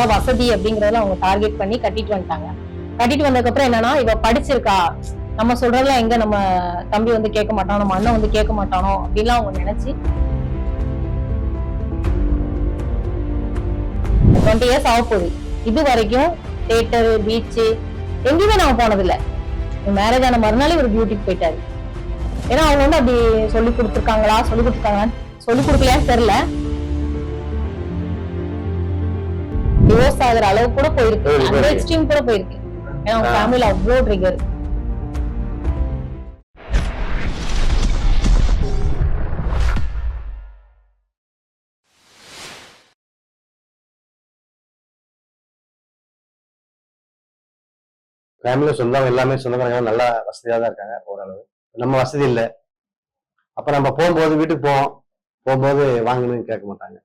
நல்ல வசதி அப்படிங்கறதுல அவங்க டார்கெட் பண்ணி கட்டிட்டு வந்துட்டாங்க. கட்டிட்டு வந்ததுக்கப்புறம் என்னன்னா இவ படிச்சிருக்கா. நம்ம சொல்றதெல்லாம் எங்க நம்ம தம்பி வந்து கேட்க மாட்டான் நம்ம அண்ணன் வந்து கேட்க மாட்டானோ அப்படின்லாம் அவங்க நினைச்சு டுவெண்ட்டி இயர்ஸ் ஆக போகுது. இது வரைக்கும் தேட்டர் பீச்சு எங்கேயுமே நாங்க போனதில்ல. மேரேஜ் ஆன மறுநாள் இவர் பியூட்டிக்கு போயிட்டாரு. ஏன்னா அவங்க வந்து அப்படி சொல்லி கொடுத்துருக்காங்களா சொல்லி கொடுத்துருக்காங்களான்னு சொல்லி கொடுக்கலையான்னு தெரியல. டிவோர்ஸ் ஆகுற அளவுக்கு கூட போயிருக்கு. அந்த. எக்ஸ்ட்ரீம் கூட போயிருக்கு. ஏன்னா அவங்க ஆ. ஃபேமிலில அவ்வளோ ட்ரிகர் ஃபேமிலியில் சொந்தம் எல்லாமே சொந்தக்காரங்க நல்லா வசதியாக தான் இருக்காங்க ஓரளவு. நம்ம வசதி இல்லை. அப்போ நம்ம போகும்போது வீட்டுக்கு போவோம். போகும்போது வாங்கணும்னு கேட்க மாட்டாங்க.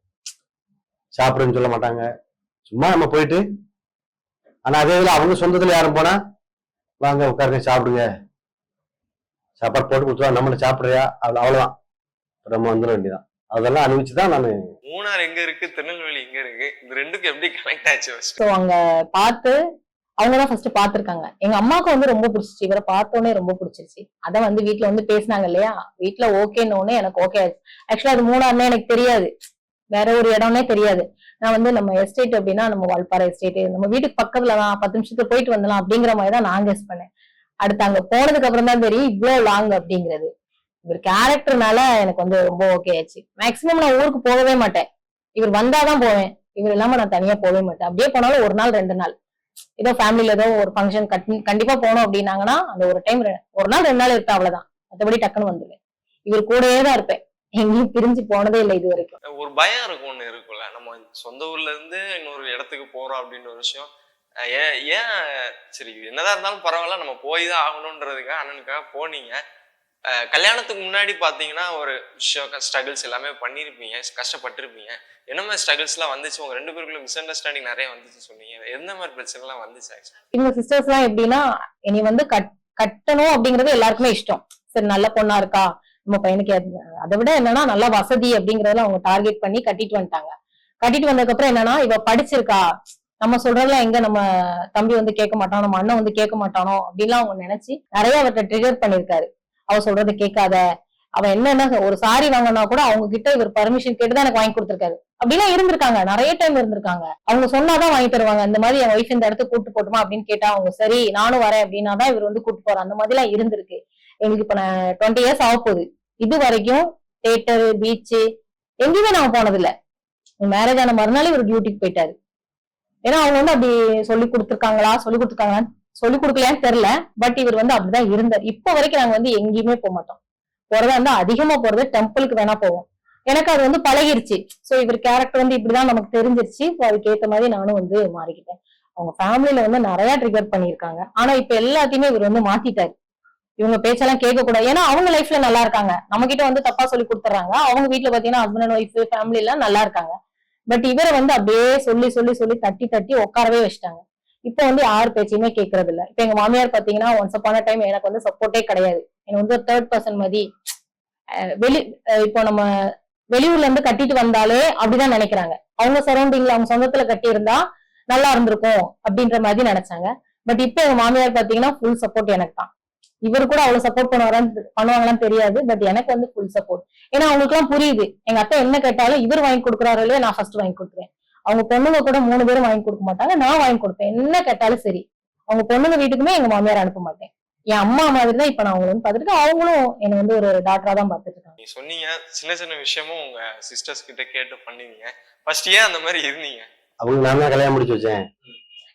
சாப்பிடுன்னு சொல்ல மாட்டாங்க. சும்மா நம்ம போயிட்டு ஆனால் அதே இதில் அவங்க சொந்தத்தில் யாரும் போனா வாங்க உட்காருங்க சாப்பிடுங்க. சாப்பாடு போட்டு கொடுத்துருவா நம்மள சாப்பிடுறியா? அவ்வளோ அவ்வளோதான் நம்ம வந்துட வேண்டியதான் அதெல்லாம் அனுபவிச்சு தான் நான் மூணார் எங்க இருக்கு திருநெல்வேலி எங்க இருக்கு இந்த ரெண்டுக்கும் எப்படி கனெக்ட் ஆச்சு? ஸோ அங்க பார்த்து அவங்க தான் ஃபர்ஸ்ட் பார்த்திருக்காங்க. எங்க அம்மாவுக்கு வந்து ரொம்ப பிடிச்சிச்சு. இவரை பார்த்தோன்னே ரொம்ப பிடிச்சிருச்சு. அதான் வந்து வீட்ல வந்து பேசினாங்க இல்லையா? வீட்ல ஓகேன்னு எனக்கு ஓகே ஆச்சு ஆக்சுவலா அது மூணாறுனே எனக்கு தெரியாது. வேற ஒரு இடம்னே தெரியாது. நான் வந்து நம்ம எஸ்டேட் அப்படின்னா நம்ம வால்பாறை எஸ்டேட் நம்ம வீட்டுக்கு பக்கத்துல தான் பத்து நிமிஷத்துக்கு போயிட்டு வந்துடலாம் அப்படிங்கிற மாதிரி தான் நான் கெஸ் பண்ணேன். அடுத்து அங்க போனதுக்கு அப்புறம் தான் தெரியும் இவ்வளவு லாங் அப்படிங்கிறது. இவர் கேரக்டர்னால எனக்கு வந்து ரொம்ப ஓகே ஆச்சு மேக்சிமம் நான் ஊருக்கு போகவே மாட்டேன். இவர் வந்தாதான் போவேன். இவர் இல்லாம நான் தனியா போகவே மாட்டேன். அப்படியே போனாலும் ஒரு நாள் ரெண்டு நாள். ஏதோ ஃபேமிலியில ஏதோ ஒரு ஃபங்க்ஷன் கண்டிப்பா போனோம் அப்படின்னாங்கன்னா அந்த ஒரு டைம் ஒரு நாள் ரெண்டு நாள் இருப்பேன் அவ்வளவுதான். மற்றபடி டக்குன்னு வந்துடுவேன் இவர் கூடயே தான் இருப்பேன். எங்கேயும் பிரிஞ்சு போனதே இல்லை இது வரைக்கும். ஒரு பயம் இருக்கும் ஒண்ணு இருக்கும்ல. நம்ம சொந்த ஊர்ல இருந்து இன்னொரு இடத்துக்கு போறோம் அப்படின்ற ஒரு விஷயம். ஏன் ஏன் சரி என்னதான் இருந்தாலும் பரவாயில்ல நம்ம போய் தான் ஆகணுன்றதுக்காக அண்ணனுக்காக போனீங்க. கல்யாணத்துக்கு முன்னாடி பாத்தீங்கன்னா ஒரு விஷயம் ஸ்ட்ரகிள்ஸ் எல்லாமே பண்ணியிருப்பீங்க கஷ்டப்பட்டிருப்பீங்க. என்ன மாதிரி ஸ்ட்ரகிள்ஸ்லாம் வந்துச்சு? உங்க ரெண்டு பேருக்குள்ள மிஸ் அண்டர்ஸ்டாண்டிங் நிறைய வந்துச்சு சொன்னீங்க. எந்த மாதிரி பிரச்சனைலாம் வந்துச்சு actually? இவங்க சிஸ்டர்ஸ் எல்லாம் எப்படின்னா இனி வந்து கட் கட்டணும் அப்படிங்கறது எல்லாருக்குமே இஷ்டம். சரி நல்ல பொண்ணா இருக்கா? நம்ம பையனுக்கு அதை விட என்னன்னா நல்ல வசதி அப்படிங்கறதுல அவங்க டார்கெட் பண்ணி கட்டிட்டு வந்துட்டாங்க. கட்டிட்டு வந்ததுக்கு அப்புறம் என்னன்னா இவ படிச்சிருக்கா. நம்ம சொல்றதெல்லாம் எங்க நம்ம தம்பி வந்து கேட்க மாட்டானோ நம்ம அண்ணன் வந்து கேட்க மாட்டானோ அப்படின்லாம் அவங்க நினைச்சு நிறைய அவர்கிட்ட ட்ரிகர் பண்ணிருக்காரு. அவ சொல்றதை கேட்காத. அவ என்னென்ன ஒரு சாரி வாங்கினா கூட அவங்க கிட்ட இவர் பர்மிஷன் கேட்டுதான் எனக்கு வாங்கி கொடுத்துருக்காரு. அப்படிலாம் இருந்திருக்காங்க. நிறைய டைம் இருந்திருக்காங்க. அவங்க சொன்னாதான் வாங்கி தருவாங்க. இந்த மாதிரி என் ஒய்ஃப் இந்த இடத்துக்கு கூட்டு போட்டுமா அப்படின்னு கேட்டா அவங்க சரி நானும் வரேன் அப்படின்னா தான் இவர் வந்து கூட்டு போறேன் அந்த மாதிரி எல்லாம் இருந்திருக்கு. எனக்கு இப்ப நான் டுவெண்ட்டி இயர்ஸ் ஆக போகுது. இது வரைக்கும் தேட்டர் பீச்சு எங்கேயுமே நாங்க போனதில்ல. மேரேஜ் ஆன மறுநாள் இவர் டியூட்டிக்கு போயிட்டாரு. ஏன்னா அவங்க வந்து அப்படி சொல்லி கொடுத்துருக்காங்களா சொல்லி கொடுத்துருக்காங்களான்னு சொல்லி கொடுக்கலையான்னு தெரியல. பட் இவர் வந்து அப்படிதான் இருந்தார். இப்ப வரைக்கும் நாங்க வந்து எங்கேயுமே போக மாட்டோம். போறதா இருந்தா அதிகமா போறது டெம்பிளுக்கு வேணா போவோம். எனக்கு அது வந்து பழகிருச்சு. சோ இவர் கேரக்டர் வந்து இப்படிதான் நமக்கு தெரிஞ்சிருச்சு. அதுக்கு ஏத்த மாதிரி நானும் வந்து மாறிக்கிட்டேன். அவங்க ஃபேமிலியில வந்து நிறைய ட்ரிகர் பண்ணியிருக்காங்க. ஆனா இப்ப எல்லாத்தையுமே இவர் வந்து மாத்திட்டாரு. இவங்க பேச்செல்லாம் கேட்க கூடாது ஏன்னா அவங்க லைஃப்ல நல்லா இருக்காங்க. நம்ம கிட்ட வந்து தப்பா சொல்லி கொடுத்துறாங்க அவங்க வீட்டுல பாத்தீங்கன்னா ஹஸ்பண்ட் அண்ட் ஒய்ஃப் ஃபேமிலி எல்லாம் நல்லா இருக்காங்க. பட் இவரை வந்து அப்படியே சொல்லி சொல்லி சொல்லி தட்டி தட்டி உட்காரவே வச்சுட்டாங்க. இப்ப வந்து யார் பேச்சையுமே கேட்கறது இல்ல இப்ப எங்க மாமியார் பாத்தீங்கன்னா ஒன்ஸ் அப்பான டைம் எனக்கு வந்து சப்போர்ட்டே கிடையாது. எனக்கு வந்து தேர்ட் பர்சன் மாதிரி வெளி இப்போ நம்ம வெளியூர்ல இருந்து கட்டிட்டு வந்தாலே அப்படிதான் நினைக்கிறாங்க. அவங்க சரௌண்டிங்ல அவங்க சொந்தத்துல கட்டி இருந்தா நல்லா இருந்திருக்கும் அப்படின்ற மாதிரி நினைச்சாங்க. பட் இப்ப எங்க மாமியார் பாத்தீங்கன்னா ஃபுல் சப்போர்ட் எனக்கு தான். இவர் கூட அவ்வளவு சப்போர்ட் பண்ணுவாரான்னு பண்ணுவாங்களான்னு தெரியாது பட் எனக்கு வந்து ஃபுல் சப்போர்ட் ஏன்னா அவங்களுக்கு எல்லாம் புரியுது எங்க அத்தை என்ன கேட்டாலும் இவர் வாங்கி கொடுக்குறாரு இல்லையா நான் ஃபர்ஸ்ட் வாங்கி கொடுக்குறேன். அவங்க பொண்ணுங்க கூட மூணு பேரும் வாங்கி கொடுக்க மாட்டாங்க நான் வாங்கி கொடுப்பேன். என்ன கேட்டாலும் சரி. அவங்க பொண்ணுங்க வீட்டுக்குமே எங்க மாமியார் அனுப்ப மாட்டேன். என் அம்மா மாதிரி தான் இப்ப நான் அவங்களை வந்து பார்த்துட்டு அவங்களும் என்னை வந்து ஒரு டாக்டரா தான் பார்த்துட்டு இருக்காங்க சொன்னீங்க சின்ன சின்ன விஷயமும் உங்க சிஸ்டர்ஸ் கிட்ட கேட்டு பண்ணீங்க ஃபர்ஸ்ட் ஏன் அந்த மாதிரி இருந்தீங்க? அவங்க நான் தான் கல்யாணம் முடிச்சு வச்சேன்.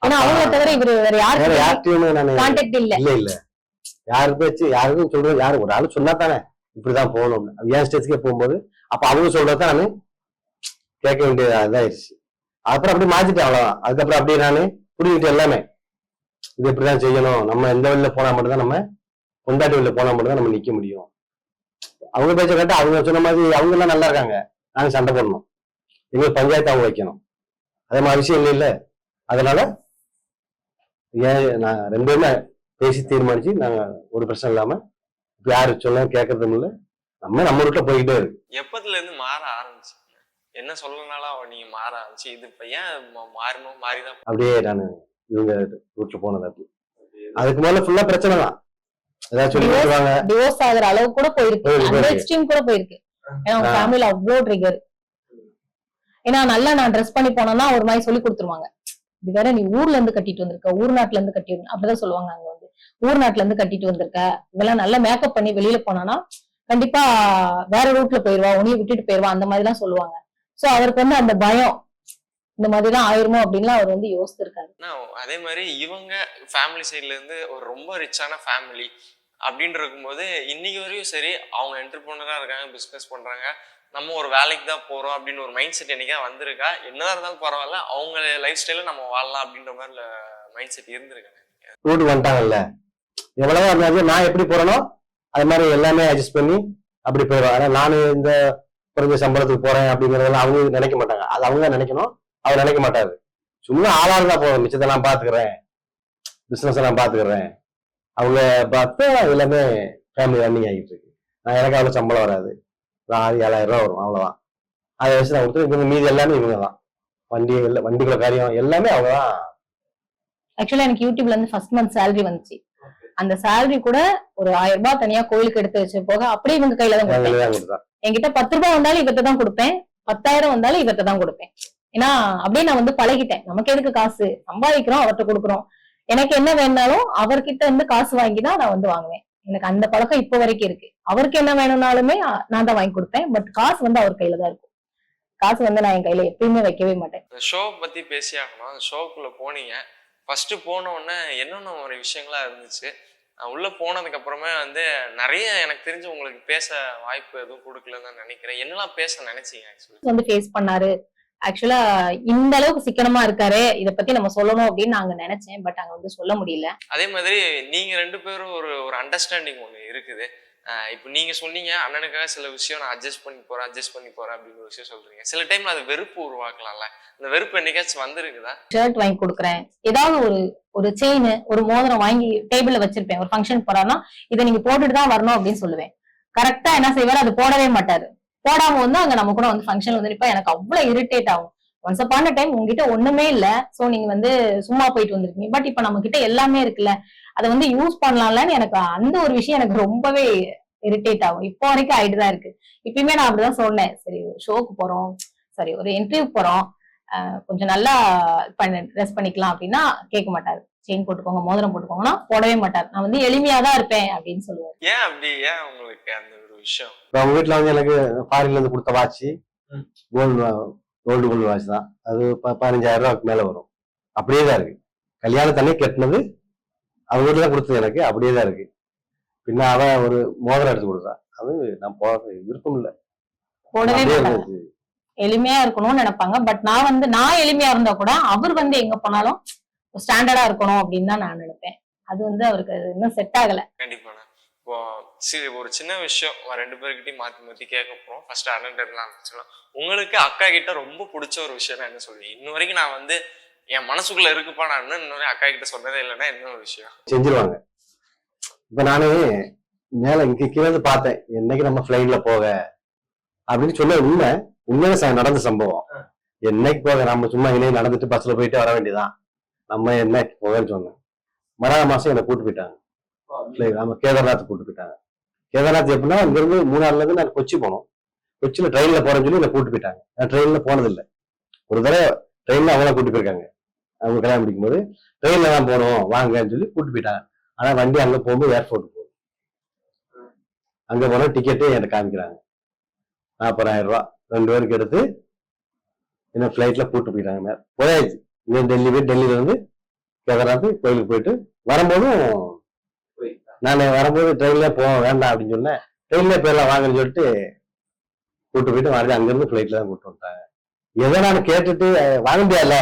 ஏன்னா அவங்கள தவிர இவரு வேற வேற யாருக்கு யார்கிட்டயுமே நான் கான்டாக்ட் இல்ல இல்ல. யாரு பேச்சு யாருக்கும் சொல்றது யாரு ஒரு ஆளு சொன்னா தானே இப்படிதான் போகணும். ஏன் ஸ்டேஜ்க்கே போகும்போது அப்ப அவங்க சொல்றத நானு கேட்க வேண்டியது இதாயிருச்சு. அப்புறம் அப்படி மாத்திட்டேன் அவ்வளவுதான். அதுக்கப்புறம் அப்படியே நானு புரிஞ்சுக்கிட்டு எல்லாமே. இது இப்படிதான் செய்யணும்? நம்ம எந்த வழியில போனா மட்டும்தான் நம்ம கொண்டாட்டி வழியில போனா மட்டும்தான் நம்ம நிக்க முடியும். அவங்க பேச்ச கேட்டா அவங்க சொன்ன மாதிரி அவங்க எல்லாம் நல்லா இருக்காங்க. நாங்க சண்டை போடணும். எங்களுக்கு பஞ்சாயத்து அவங்க வைக்கணும். அதே மாதிரி விஷயம் இல்லை இல்ல அதனால ஏன் நான் ரெண்டு பேருமே பேசி தீர்மானிச்சு நாங்க ஒரு பிரச்சனை இல்லாம யாரு சொல்ல கேட்கறதும் இல்ல. நம்ம நம்ம ரூட்ல போய்கிட்டே இருக்கு. எப்பத்துல இருந்து மாற ஆரம்பிச்சீங்க என்ன சொல்லனாலும் அவன் நீங்க மாற ஆரம்பிச்சு. இது இப்ப ஏன் மாறணும்? மாறிதான் அப்படியே நான் இவங்க ரூட்ல போனது அப்படி. அதுக்கு மேல ஃபுல்லா பிரச்சனை தான். ஏதாவது சொல்லி Divorce- கொடுத்துருவாங்க டிவோர்ஸ் ஆகுற அளவுக்கு கூட போயிருக்கு. அந்த. எக்ஸ்ட்ரீம் கூட போயிருக்கு. ஏன்னா ஆ. ஃபேமிலில அவ்வளோ ட்ரிகர் ஏன்னா நல்லா நான் ட்ரெஸ் பண்ணி போனோம்னா ஒரு மாதிரி சொல்லி கொடுத்துருவாங்க. இது வேற நீ ஊர்ல இருந்து கட்டிட்டு வந்திருக்க ஊர் நாட்டுல இருந்து கட்டி அப்படிதான் சொல்லுவாங்க அங்க வந்து. ஊர் நாட்டுல இருந்து கட்டிட்டு வந்திருக்க. இதெல்லாம் நல்லா மேக்கப் பண்ணி வெளியில போனானா கண்டிப்பா வேற ரூட்ல போயிருவா உனிய விட்டுட்டு போயிருவா அந்த மாதிரி எல்லாம் சொல்லுவாங்க. சோ அவருக்கு வந்து அந்த பயம் இந்த மாதிரி எல்லாம் ஆயிருமோ அப்படின்னு அவர் வந்து யோசிச்சிருக்காரு அதே மாதிரி இவங்க ஃபேமிலி சைட்ல இருந்து ஒரு ரொம்ப ரிச்சான ஃபேமிலி அப்படின்னு இருக்கும்போது இன்னைக்கு வரையும் சரி அவங்க என்டர்பிரினரா இருக்காங்க பிசினஸ் பண்றாங்க நம்ம ஒரு வேலைக்கு தான் போறோம் அப்படின்னு ஒரு மைண்ட் செட் என்னைக்கா வந்திருக்கா? என்னதான் இருந்தாலும் பரவாயில்ல அவங்க லைஃப் ஸ்டைல நம்ம வாழலாம் அப்படின்ற மாதிரி மைண்ட் செட் இருந்திருக்காங்க. ரூட்டுக்கு வந்துட்டாங்கல்ல. எவ்வளவோ இருந்தாலும் நான் எப்படி போறேனோ அது மாதிரி எல்லாமே அட்ஜஸ்ட் பண்ணி அப்படி போயிடும் ஆனா நான் இந்த குறைஞ்ச சம்பளத்துக்கு போறேன் அப்படிங்கறதெல்லாம் அவங்க நினைக்க மாட்டாங்க. அது அவங்க தான் நினைக்கணும். அவர் நினைக்க மாட்டாரு. சும்மா ஆளா இருந்தா போதும். மிச்சத்தை நான் பாத்துக்கிறேன். பிசினஸ் எல்லாம் பாத்துக்கிறேன். அவங்க பார்த்து எல்லாமே ஃபேமிலி ரன்னிங் ஆகிட்டு இருக்கு. நான் எனக்கு அவ்வளவு சம்பளம் வராது. ஆறு ஏழாயிரம் ரூபா வரும். அவ்வளவுதான். அதை வச்சு நான் கொடுத்து இவங்க மீதி எல்லாமே இவங்க தான் வண்டி எல்லா- வண்டிக்குள்ள காரியம் எல்லாமே அவங்க தான் ஆக்சுவலா எனக்கு யூடியூப்ல இருந்து ஃபர்ஸ்ட் மந்த் salary வந்துச்சு. அந்த salary கூட ஒரு ஆயிரம் ரூபாய் தனியா கோயிலுக்கு எடுத்து வச்சு போக அப்படியே இவங்க கையில தான் கொடுப்பேன் என்கிட்ட பத்து ரூபாய் வந்தாலும் இவர்கிட்ட தான் கொடுப்பேன். பத்தாயிரம் வந்தாலும் இவர்கிட்ட தான் கொடுப்பேன். ஏன்னா அப்படியே நான் வந்து பழகிட்டேன். நமக்கு எதுக்கு காசு? சம்பாதிக்கிறோம் அவர்கிட்ட கொடுக்குறோம். எனக்கு என்ன வேணாலும் அவர்கிட்ட இருந்து காசு வாங்கி தான் நான் வந்து வாங்குவேன். எனக்கு அந்த பழக்கம் இப்ப வரைக்கும் இருக்கு. அவருக்கு என்ன வேணும்னாலுமே நான் தான் வாங்கி கொடுப்பேன். பட் காசு வந்து அவர் கையில தான் இருக்கும். காசு வந்து நான் என் கையில எப்பயுமே வைக்கவே மாட்டேன். ஷோ பத்தி பேசி ஆகணும் அந்த ஷோக்குள்ள போனீங்க. ஃபர்ஸ்ட் போன உடனே என்னென்ன ஒரு விஷயங்களா இருந்துச்சு? அஹ் உள்ள போனதுக்கு அப்புறமே வந்து நிறைய எனக்கு தெரிஞ்சு உங்களுக்கு பேச வாய்ப்பு எதுவும் கொடுக்கலன்னு தான் நினைக்கிறேன். என்னெல்லாம் பேச நினைச்சீங்க ஆக்சுவலி வந்து ஃபேஸ் பண்ணாரு. ஆக்சுவலா இந்த அளவுக்கு சிக்கனமா இருக்காரு. இத பத்தி நம்ம சொல்லணும் அப்படின்னு நாங்க நினைச்சேன். பட் அங்க வந்து சொல்ல முடியல. அதே மாதிரி நீங்க ரெண்டு பேரும் ஒரு ஒரு அண்டர்ஸ்டாண்டிங் ஒன்று இருக்குது. இப்போ நீங்கள் சொன்னீங்க அண்ணனுக்காக சில விஷயம் நான் அட்ஜஸ்ட் பண்ணி போகிறேன் அட்ஜஸ்ட் பண்ணி போகிறேன் அப்படின்னு ஒரு விஷயம் சொல்கிறீங்க சில டைமில் அது வெறுப்பு உருவாக்கலாம்ல. அந்த வெறுப்பு என்னைக்காச்சும் வந்துருக்குதா? ஷர்ட் வாங்கி கொடுக்குறேன். ஏதாவது ஒரு ஒரு செயின் ஒரு மோதிரம் வாங்கி டேபிளில் வச்சிருப்பேன். ஒரு ஃபங்க்ஷன் போறான்னா இதை நீங்கள் போட்டுட்டு தான் வரணும் அப்படின்னு சொல்லுவேன். கரெக்டாக என்ன செய்வார்? அது போடவே மாட்டார். போடாம வந்து அங்கே நம்ம கூட வந்து ஃபங்க்ஷன் வந்து நிப்பா எனக்கு அவ்வளோ இரிட்டேட் ஆகும். ஒன்ஸ் அப்பான டைம் உங்ககிட்ட ஒண்ணுமே இல்ல. சோ நீங்க வந்து சும்மா போயிட்டு வந்திருக்கீங்க. பட் இப்ப நம்ம கிட்ட எல்லாமே இருக்குல்ல. அதை வந்து யூஸ் பண்ணலாம்லன்னு எனக்கு அந்த ஒரு விஷயம் எனக்கு ரொம்பவே இரிட்டேட் ஆகும். இப்போ வரைக்கும் ஆயிட்டு தான் இருக்கு. இப்பயுமே நான் அப்படிதான் சொன்னேன். சரி ஷோக்கு போறோம். சரி ஒரு இன்டர்வியூ போறோம். கொஞ்சம் நல்லா பண்ண ட்ரெஸ் பண்ணிக்கலாம் அப்படின்னா கேட்க மாட்டாரு. செயின் போட்டுக்கோங்க மோதிரம் போட்டுக்கோங்கன்னா போடவே மாட்டார். நான் வந்து எளிமையா தான் இருப்பேன் அப்படின்னு சொல்லுவாரு. ஏன் அப்படி? ஏன் உங்களுக்கு அந்த ஒரு விஷயம்? அவங்க வீட்டுல வந்து எனக்கு ஃபாரின்ல இருந்து கொடுத்த watch. Gold gold gold watch தான். அது பதினஞ்சாயிரம் ரூபாய்க்கு மேல வரும். அப்படியே தான் இருக்கு. கல்யாணத்தன்னே கட்டினது அவங்க வீட்டுல தான் கொடுத்தது எனக்கு. அப்படியே தான் இருக்கு. பின்ன அவ ஒரு மோதிரம் எடுத்து கொடுத்தா. அது நான் போக விருப்பம் இல்லை. போடவே. எளிமையா இருக்கணும்னு நினைப்பாங்க. பட் நான் வந்து நான் எளிமையா இருந்தா கூட அவர் வந்து எங்க போனாலும் ஸ்டாண்டர்டா இருக்கணும் அப்படின்னு தான் நான் நினைப்பேன். அது வந்து அவருக்கு அது இன்னும் செட் ஆகல. கண்டிப்பாண்ணா இப்போ சரி ஒரு சின்ன விஷயம் ரெண்டு பேர்கிட்டயும் மாத்தி மாத்தி கேட்க போறோம். ஃபர்ஸ்ட் அண்ணன் தான் ஆரம்பிச்சிடலாம் உங்களுக்கு அக்கா கிட்ட ரொம்ப பிடிச்ச ஒரு விஷயம் என்ன சொல்லுவீங்க? இன்ன வரைக்கும் நான் வந்து என் மனசுக்குள்ள இருக்குப்பா நான் இன்னும் அக்கா கிட்ட சொன்னதே இல்லைன்னா என்ன ஒரு விஷயம்? செஞ்சிருவாங்க. இப்ப நானு மேல இங்க கீழே இருந்து பார்த்தேன் என்னைக்கு நம்ம ஃபிளைட்ல போக? அப்படின்னு சொல்ல உண்மை. உண்மையில நடந்த சம்பவம். என்னைக்கு போக? நம்ம சும்மா இணைய நடந்துட்டு பஸ்ல போயிட்டு வர வேண்டியதான் நம்ம என்னைக்கு போகன்னு சொன்னேன். மறாவது மாசம் என்னை கூட்டு போயிட்டாங்க. நம்ம கேதார்நாத் கூட்டு போயிட்டாங்க. கேதார்நாத் எப்படின்னா இங்க இருந்து மூணாறுல இருந்து நான் கொச்சி போனோம். கொச்சியில ட்ரெயின்ல போறேன்னு சொல்லி என்னை கூட்டு போயிட்டாங்க. நான் ட்ரெயின்ல போனதில்லை. ஒரு தடவை ட்ரெயின்ல அவங்கள கூட்டு போயிருக்காங்க. அவங்க கல்யாணம் முடிக்கும் போது ட்ரெயின்ல தான் போகணும் வாங்கன்னு சொல்லி கூட்டு போயிட்டாங்க. ஆனா வண்டி அங்க போகும்போது ஏர்போர்ட் போகும் அங்க போனா டிக்கெட்டே எனக்கு காமிக்கிறாங்க. நாற்பதாயிரம் ரூபா. ரெண்டு பேருக்கு எடுத்து என்ன ஃபிளைட்ல கூட்டு போயிட்டாங்க போயாச்சு. இங்கே டெல்லி போய் டெல்லியில இருந்து கேதார்நாத் கோயிலுக்கு போயிட்டு வரும்போதும் நான் வரும்போது ட்ரெயின்ல போக வேண்டாம் அப்படின்னு சொன்னேன். ட்ரெயின்ல போயிடலாம் வாங்கன்னு சொல்லிட்டு கூட்டு போயிட்டு மறுபடியும் அங்கிருந்து ஃபிளைட்ல தான் கூட்டு வந்துட்டாங்க. எதை நான் கேட்டுட்டு வாங்க முடியாதுல்ல?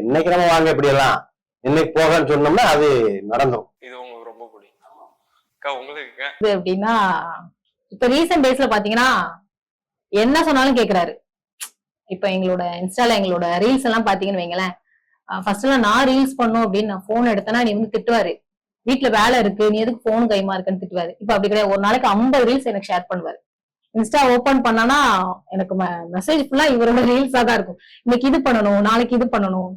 என்னைக்கு நம்ம வாங்க இப்படி எல்லாம்? என்னைக்கு போகன்னு சொன்னோம்னா அது நடந்துரும் இது உங்களுக்கு ரொம்ப பிடிக்கும் அக்கா உங்களுக்கு இது அப்படின்னா இப்ப ரீசெண்ட் டேஸ்ல பாத்தீங்கன்னா என்ன சொன்னாலும் கேக்குறாரு. இப்ப எங்களோட இன்ஸ்டால எங்களோட ரீல்ஸ் எல்லாம் பாத்தீங்கன்னு வைங்களேன். ஃபர்ஸ்ட் எல்லாம் நான் ரீல்ஸ் பண்ணும் அப்படின்னு நான் போன் எடுத்தேன்னா நீ வந்து திட்டுவாரு. வீட்டுல வேலை இருக்கு நீ எதுக்கு போன் கைமா இருக்குன்னு திட்டுவாரு. இப்ப அப்படி கிடையாது. ஒரு நாளைக்கு ஐம்பது ரீல்ஸ் எனக்கு ஷேர் பண்ணுவாரு. இன்ஸ்டா ஓபன் பண்ணானா எனக்கு மெசேஜ் ஃபுல்லா இவரோட ரீல்ஸா தான் இருக்கும். இன்னைக்கு இது பண்ணணும் நாளைக்கு இது பண்ணணும்.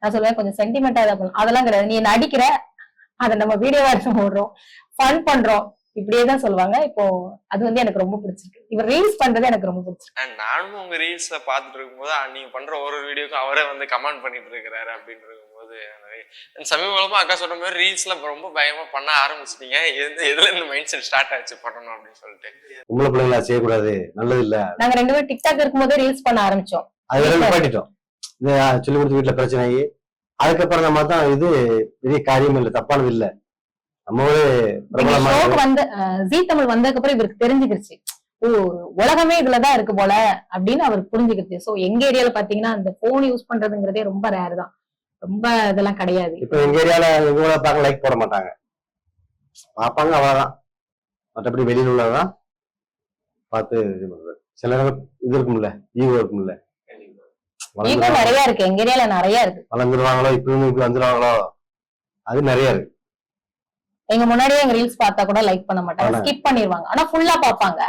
நான் சொல்லுவேன் கொஞ்சம் சென்டிமெண்டா இதை பண்ணணும். அதெல்லாம் கிடையாது. நீ அடிக்கிற? அதை நம்ம வீடியோவா எடுத்து போடுறோம். ஃபன் பண்றோம். இப்படியே தான் சொல்லுவாங்க. இப்போ அது வந்து எனக்கு ரொம்ப பிடிச்சிருக்கு. இவர் ரீல்ஸ் பண்றது எனக்கு ரொம்ப பிடிச்சிருக்கு. நானும் உங்க ரீல்ஸ்ல பாத்துட்டு இருக்கும்போது நீங்க பண்ற ஒரு ஒரு வீடியோக்கும் அவரே வந்து கமெண்ட் பண்ணிட்டு இருக்கிறாரு அப்படின்னு இருக்கும்போது சமீபமா அக்கா சொன்ன மாதிரி ரீல்ஸ்ல ரொம்ப பயமா பண்ண ஆரம்பிச்சிட்டீங்க. எது எதுல இந்த மைண்ட் செட் ஸ்டார்ட் ஆச்சு பண்ணணும் அப்படின்னு சொல்லிட்டு. பொம்பளை பிள்ளைங்களா செய்யக்கூடாது. நல்லது இல்ல. நாங்க ரெண்டு பேரும் டிக்டாக் இருக்கும்போதே ரீல்ஸ் பண்ண ஆரம்பிச்சோம். அது நிப்பாட்டிட்டோம் இந்த சொல்லி கொடுத்த வீட்டுல பிரச்சனை ஆகி அதுக்கப்புறம் நம்ம தான் இது பெரிய காரியம் இல்லை தப்பானது இல்ல. நம்ம ஒரு வந்து ஜீ தமிழ் வந்ததுக்கு அப்புறம் இவருக்கு தெரிஞ்சுக்கிருச்சு. ஓ உலகமே இதுலதான் இருக்கு போல அப்படின்னு அவர் புரிஞ்சுக்கிருச்சு. சோ எங்க ஏரியால பாத்தீங்கன்னா அந்த போன் யூஸ் பண்றதுங்கிறதே ரொம்ப ரேர் தான். ரொம்ப இதெல்லாம் கிடையாது. இப்ப எங்க ஏரியால எங்க பார்க்க லைக் போட மாட்டாங்க. பார்ப்பாங்க அவ்வளவுதான். மற்றபடி வெளியில உள்ளதான் பார்த்து இது பண்றது. சில இது இருக்கும்ல ஈகோ இருக்கும்ல. நிறைய இருக்கு. எங்க ஏரியால நிறைய இருக்கு. வளர்ந்துருவாங்களோ இப்ப இப்படி வந்துருவாங்களோ? அது நிறைய இருக்கு. எங்க முன்னாடியே எங்க ரீல்ஸ் பார்த்தா கூட லைக் பண்ண மாட்டாங்க. ஸ்கிப் பண்ணிடுவாங்க ஆனா ஃபுல்லா பாப்பாங்க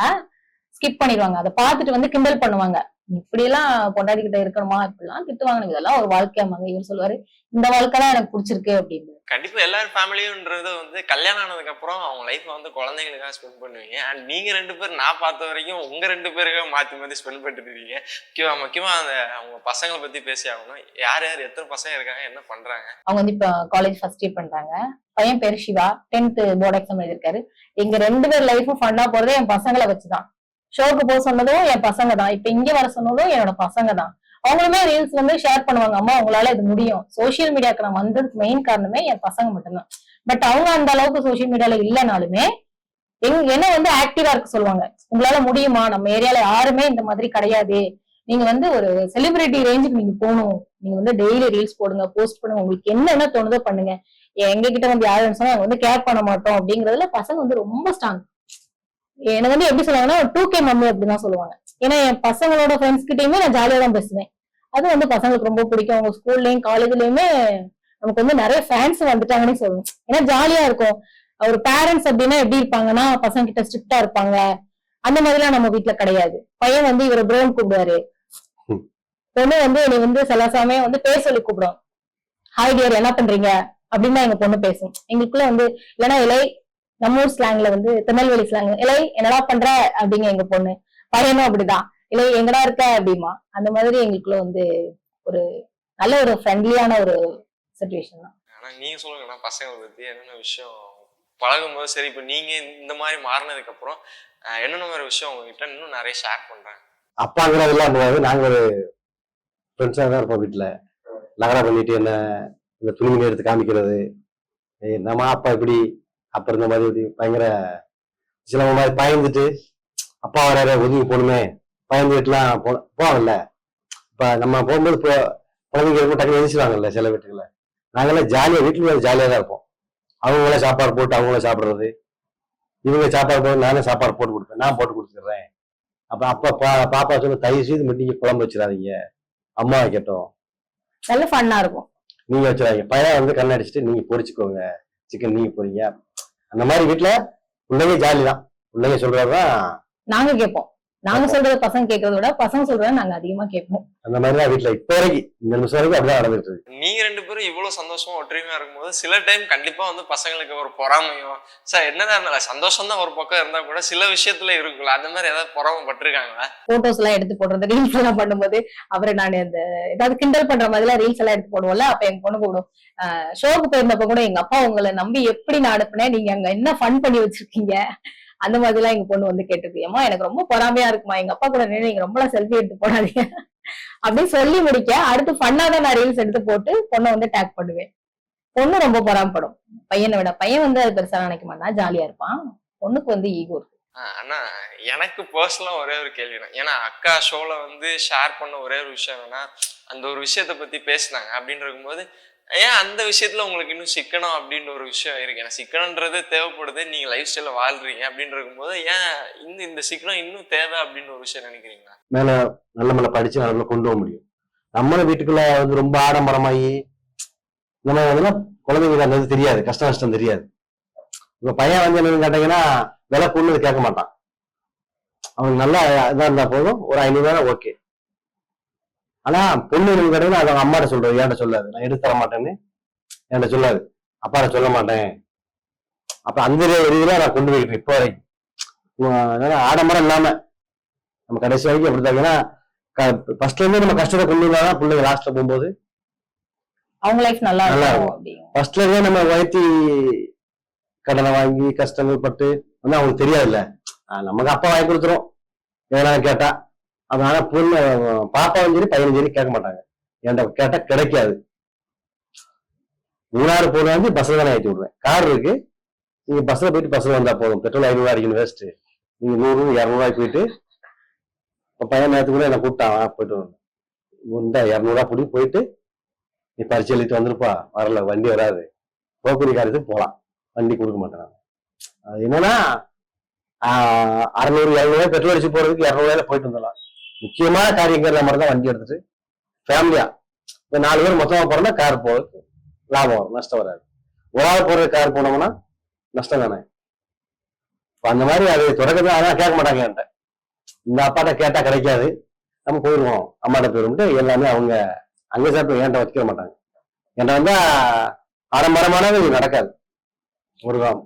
ஸ்கிப் பண்ணிடுவாங்க அதை பார்த்துட்டு வந்து கிண்டல் பண்ணுவாங்க. இப்படி எல்லாம் பொண்டாடி கிட்ட இருக்கணுமா? இப்படிலாம் திட்டுவாங்க இதெல்லாம் ஒரு வாழ்க்கையாமாங்க இவர் சொல்லுவாரு இந்த வாழ்க்கை தான் எனக்கு பிடிச்சிருக்கு அப்படின்னு. கண்டிப்பா எல்லாரும் ஃபேமிலியும்ன்றது வந்து கல்யாணம் ஆனதுக்கு அப்புறம் அவங்க லைஃப் வந்து குழந்தைங்களுக்காக ஸ்பெண்ட் பண்ணுவீங்க. அண்ட் நீங்க ரெண்டு பேர் நான் பார்த்த வரைக்கும் உங்க ரெண்டு பேருக்காக மாத்தி மாத்தி ஸ்பெண்ட் பண்ணிட்டு இருக்கீங்க. முக்கியமா முக்கியமா அந்த அவங்க பசங்களை பத்தி பேசி ஆகணும். யார் யார் எத்தனை பசங்க இருக்காங்க என்ன பண்றாங்க? அவங்க வந்து இப்ப காலேஜ் ஃபர்ஸ்ட் இயர் பண்றாங்க. பையன் பேர் சிவா. டென்த் போர்டு எக்ஸாம் எழுதியிருக்காரு. எங்க ரெண்டு பேர் லைஃபும் ஃபன்னா போறதே என் பசங்களை வச்சுதான். ஷோக்கு போக சொன்னதும் என் பசங்க தான். இப்ப இங்க வர சொன்னதும் என்னோட பசங்க தான். அவங்களுமே ரீல்ஸ் வந்து ஷேர் பண்ணுவாங்க. அம்மா உங்களால இது முடியும். சோஷியல் மீடியாக்கு நான் வந்ததுக்கு மெயின் காரணமே என் பசங்க மட்டும்தான். பட் அவங்க அந்த அளவுக்கு சோஷியல் மீடியால இல்லைனாலுமே எங்க என்ன வந்து ஆக்டிவா இருக்க சொல்லுவாங்க. உங்களால முடியுமா? நம்ம ஏரியால யாருமே இந்த மாதிரி கிடையாது. நீங்க வந்து ஒரு செலிபிரிட்டி ரேஞ்சுக்கு நீங்க போகணும். நீங்க வந்து டெய்லி ரீல்ஸ் போடுங்க போஸ்ட் பண்ணுங்க. உங்களுக்கு என்னென்ன தோணுதோ பண்ணுங்க. எங்க கிட்ட வந்து யாரும் சொன்னா நாங்க வந்து கேர் பண்ண மாட்டோம் அப்படிங்கறதுல பசங்க வந்து ரொம்ப ஸ்ட்ராங் எனக்கு வந்து எப்படி சொல்லுவாங்கன்னா டூ கே மம்மி அப்படிதான் சொல்லுவாங்க. ஏன்னா என் பசங்களோட ஃப்ரெண்ட்ஸ் கிட்டயுமே நான் ஜாலியா தான் பேசுவேன். அது வந்து பசங்களுக்கு ரொம்ப பிடிக்கும். அவங்க ஸ்கூல்லயும் காலேஜ்லயுமே நமக்கு வந்து நிறைய ஃபேன்ஸ் வந்துட்டாங்கன்னு சொல்லுவோம் ஏன்னா ஜாலியா இருக்கும். ஒரு பேரண்ட்ஸ் அப்படின்னா எப்படி இருப்பாங்கன்னா பசங்க கிட்ட ஸ்ட்ரிக்டா இருப்பாங்க. அந்த மாதிரிலாம் நம்ம வீட்ல கிடையாது. பையன் வந்து இவரை ப்ரோன் கூப்பிடுவாரு. பொண்ணு வந்து என்னை வந்து சில சமயம் வந்து பேர் சொல்லி கூப்பிடும். ஹாய் டியர் என்ன பண்றீங்க? அப்படின்னு தான் எங்க பொண்ணு பேசும். எங்களுக்குள்ள வந்து இல்லைன்னா இலை நம்ம ஊர் ஸ்லாங்ல வந்து திருநெல்வேலி ஸ்லாங் இலை என்னடா பண்ற? அப்படிங்க எங்க பொண்ணு. பையனும் அப்படிதான். இல்லை எங்கடா இருக்க? அப்படிமா. அந்த மாதிரி எங்களுக்குள்ள வந்து ஒரு நல்ல ஒரு ஃப்ரெண்ட்லியான ஒரு சுச்சுவேஷன் தான். ஆனா நீங்க சொல்லுங்கண்ணா பசங்களை பத்தி என்னென்ன விஷயம் பழகும் போது சரி இப்ப நீங்க இந்த மாதிரி மாறினதுக்கு அப்புறம் என்னென்ன மாதிரி விஷயம் உங்ககிட்ட இன்னும் நிறைய ஷேர் பண்றாங்க அப்பாங்கிறதெல்லாம் கிடையாது நாங்க ஒரு ஃப்ரெண்ட்ஸாக தான் இருப்போம் வீட்டுல நகரா பண்ணிட்டு என்ன இந்த துணிமணி எடுத்து காமிக்கிறது. ஏய், நம்ம அப்பா இப்படி? அப்ப இருந்த மாதிரி பயங்கர சில மாதிரி பயந்துட்டு அப்பா வராரு ஒதுங்கி போகணுமே. பயந்துட்டுலாம் போ போவாங்கல்ல இப்ப நம்ம போகும்போது இப்போ குழந்தைங்க இருக்கும் டக்குனு எதிர்ச்சுவாங்கல்ல சில வீட்டுக்குள்ள. நாங்கெல்லாம் ஜாலியா வீட்டுல ஜாலியா தான் இருப்போம். அவங்களே சாப்பாடு போட்டு அவங்களே சாப்பிடுறது. இவங்க சாப்பாடு போட்டு நானே சாப்பாடு போட்டு கொடுப்பேன். நான் போட்டு கொடுத்துட்றேன் அப்ப அப்பா பா பாப்பா சொல்ல தயவு செய்து மட்டும் நீங்க குழம்பு வச்சிடாதீங்க. அம்மா வைக்கட்டும் நல்ல ஃபன்னா இருக்கும். நீங்க வச்சிடாதீங்க. பையன் வந்து கண்ணடிச்சிட்டு நீங்க பொறிச்சுக்கோங்க. சிக்கன் நீங்க பொறிங்க. அந்த மாதிரி வீட்டுல பிள்ளைங்க ஜாலி தான் பிள்ளைங்க சொல்றதுதான் நாங்க கேட்போம். நாங்க சொல்றத பசங்க கேட்கறத விட பசங்க சொல்றத நாங்க அதிகமா கேட்போம். அந்த மாதிரி தான் வீட்டுல இப்போ வரைக்கும் இந்த நிமிஷம் வரைக்கும் அப்படிதான் நடந்துட்டு இருக்கு. நீங்க ரெண்டு பேரும் இவ்வளவு சந்தோஷமா ஒற்றுமையா இருக்கும்போது சில டைம் கண்டிப்பா வந்து பசங்களுக்கு ஒரு பொறாமையும் சார் என்னதான் சந்தோஷம் தான் ஒரு பக்கம் இருந்தா கூட சில விஷயத்துல இருக்குல்ல அந்த மாதிரி ஏதாவது பொறாமை பட்டிருக்காங்களா போட்டோஸ் எல்லாம் எடுத்து போடுறது ரீல்ஸ் எல்லாம் பண்ணும்போது அவரை நான் இந்த ஏதாவது கிண்டல் பண்ற மாதிரி எல்லாம் ரீல்ஸ் எல்லாம் எடுத்து போடுவோம்ல அப்ப எங்க பொண்ணு கூடும் ஷோக்கு போயிருந்தப்ப கூட எங்க அப்பா உங்களை நம்பி எப்படி நான் அனுப்புனேன்? நீங்க அங்க என்ன ஃபன் பண்ணி வச்சிருக்கீங்க? அந்த மாதிரி எல்லாம் எங்க பொண்ணு வந்து கேட்டிருக்கு. ஏமா எனக்கு ரொம்ப பொறாமையா இருக்குமா? எங்க அப்பா கூட நின்று நீங்க ரொம்ப செல்ஃபி எடுத்து போடாதீங்க. அப்படின்னு சொல்லி முடிக்க அடுத்து ஃபன்னா தான் நான் ரீல்ஸ் எடுத்து போட்டு பொண்ணை வந்து டேக் பண்ணுவேன். பொண்ணு ரொம்ப பொறாமப்படும். பையனை விட பையன் வந்து அது பெருசா நினைக்க மாட்டான் ஜாலியா இருப்பான். பொண்ணுக்கு வந்து ஈகோ இருக்கு. ஆஹ் அண்ணா எனக்கு பர்சனலா ஒரே ஒரு கேள்வி தான் ஏன்னா அக்கா ஷோல வந்து ஷேர் பண்ண ஒரே ஒரு விஷயம் என்னன்னா அந்த ஒரு விஷயத்த பத்தி பேசினாங்க. அப்படின்னு இருக்கும்போது ஏன் அந்த விஷயத்துல உங்களுக்கு இன்னும் சிக்கனம் அப்படின்ற ஒரு விஷயம் இருக்கு? ஏன்னா சிக்கனன்றது தேவைப்படுது நீங்க லைஃப் ஸ்டைல வாழ்றீங்க அப்படின்னு இருக்கும்போது ஏன் இந்த இந்த சிக்கனம் இன்னும் தேவை அப்படின்னு ஒரு விஷயம் நினைக்கிறீங்களா? மேல நல்ல மேல படிச்சு நல்ல கொண்டு போக முடியும். நம்மள வீட்டுக்குள்ள வந்து ரொம்ப ஆடம்பரமாகி நம்ம வந்து அதெல்லாம் குழந்தைங்களுக்கு அந்த இது தெரியாது கஷ்ட நஷ்டம் தெரியாது. இப்ப பையன் வந்து என்னன்னு கேட்டீங்கன்னா விலை பொண்ணு கேட்க மாட்டான். அவனுக்கு நல்லா இதா இருந்தா போதும் ஒரு ஐநூறு ஓகே ஆனா பொண்ணு கடையில் அது அவங்க அம்மாட்ட சொல்றது ஏன்ட்ட சொல்லாது? நான் எடுத்து தர மாட்டேன்னு என்கிட்ட சொல்லாது. அப்பாட்ட சொல்ல மாட்டேன். அப்ப அந்த இதுல நான் கொண்டு போயிட்டு இப்போ வரைக்கும். ஆடம்பரம் இல்லாம நம்ம கடைசி வரைக்கும் அப்படிதான் ஏன்னா ஃபர்ஸ்ட்ல இருந்து நம்ம கஷ்டத்தை கொண்டு வந்தாதான் பிள்ளைங்க லாஸ்ட்ல போகும்போது அவங்க லைஃப் நல்லா நல்லா இருக்கும். ஃபர்ஸ்ட்ல இருந்தே நம்ம வயிற்று கடனை வாங்கி கஷ்டங்கள் பட்டு வந்து அவங்களுக்கு தெரியாதுல்ல. நமக்கு அப்பா வாங்கி கொடுத்துரும். எதனா கேட்டா. அதனால பொண்ணு பாப்பாவும் சரி பையனும் சரி கேட்க மாட்டாங்க. என்கிட்ட கேட்டா கிடைக்காது. மூணாறு போன வந்து பஸ்ல தானே ஏற்றி விடுவேன். கார் இருக்கு. நீங்க பஸ்ல போயிட்டு பஸ்ல வந்தா போதும். பெட்ரோல் ஐநூறுவா அடிக்கணும் வேஸ்ட் நீங்க நூறு இரநூறுவாய்க்கு போயிட்டு இப்போ பையன் நேரத்துக்கு கூட என்ன கூப்பிட்டான் போயிட்டு வரணும் இந்த இரநூறுவா பிடி போயிட்டு நீ பரிசு எழுதிட்டு வந்திருப்பா. வரல வண்டி வராது. போக்குரி காரியத்துக்கு போகலாம் வண்டி கொடுக்க மாட்டேன் அது என்னன்னா அறநூறு அறுநூறு பெட்ரோல் அடிச்சு போறதுக்கு இரநூறுவாயில போயிட்டு வந்துடலாம். முக்கியமான காரியங்கிற மாதிரி தான் வண்டி எடுத்துட்டு ஃபேமிலியா இப்போ நாலு பேர் மொத்தமாக போறோம்னா கார் போகிறது லாபம் வரும் நஷ்டம் வராது. ஒரு ஆள் போறது கார் போனோம்னா நஷ்டம் தானே. இப்போ அந்த மாதிரி அது தொடக்கத்தில் அதான் கேட்க மாட்டாங்க என்கிட்ட. இந்த அப்பாட்ட கேட்டா கிடைக்காது. நம்ம போயிடுவோம் அம்மாட்ட போயிடும்ட்டு எல்லாமே அவங்க அங்கே சாப்பிட்டு என்கிட்ட வச்சுக்க மாட்டாங்க. என்கிட்ட வந்தால் ஆடம்பரமானது நடக்காது. ஒரு காலம்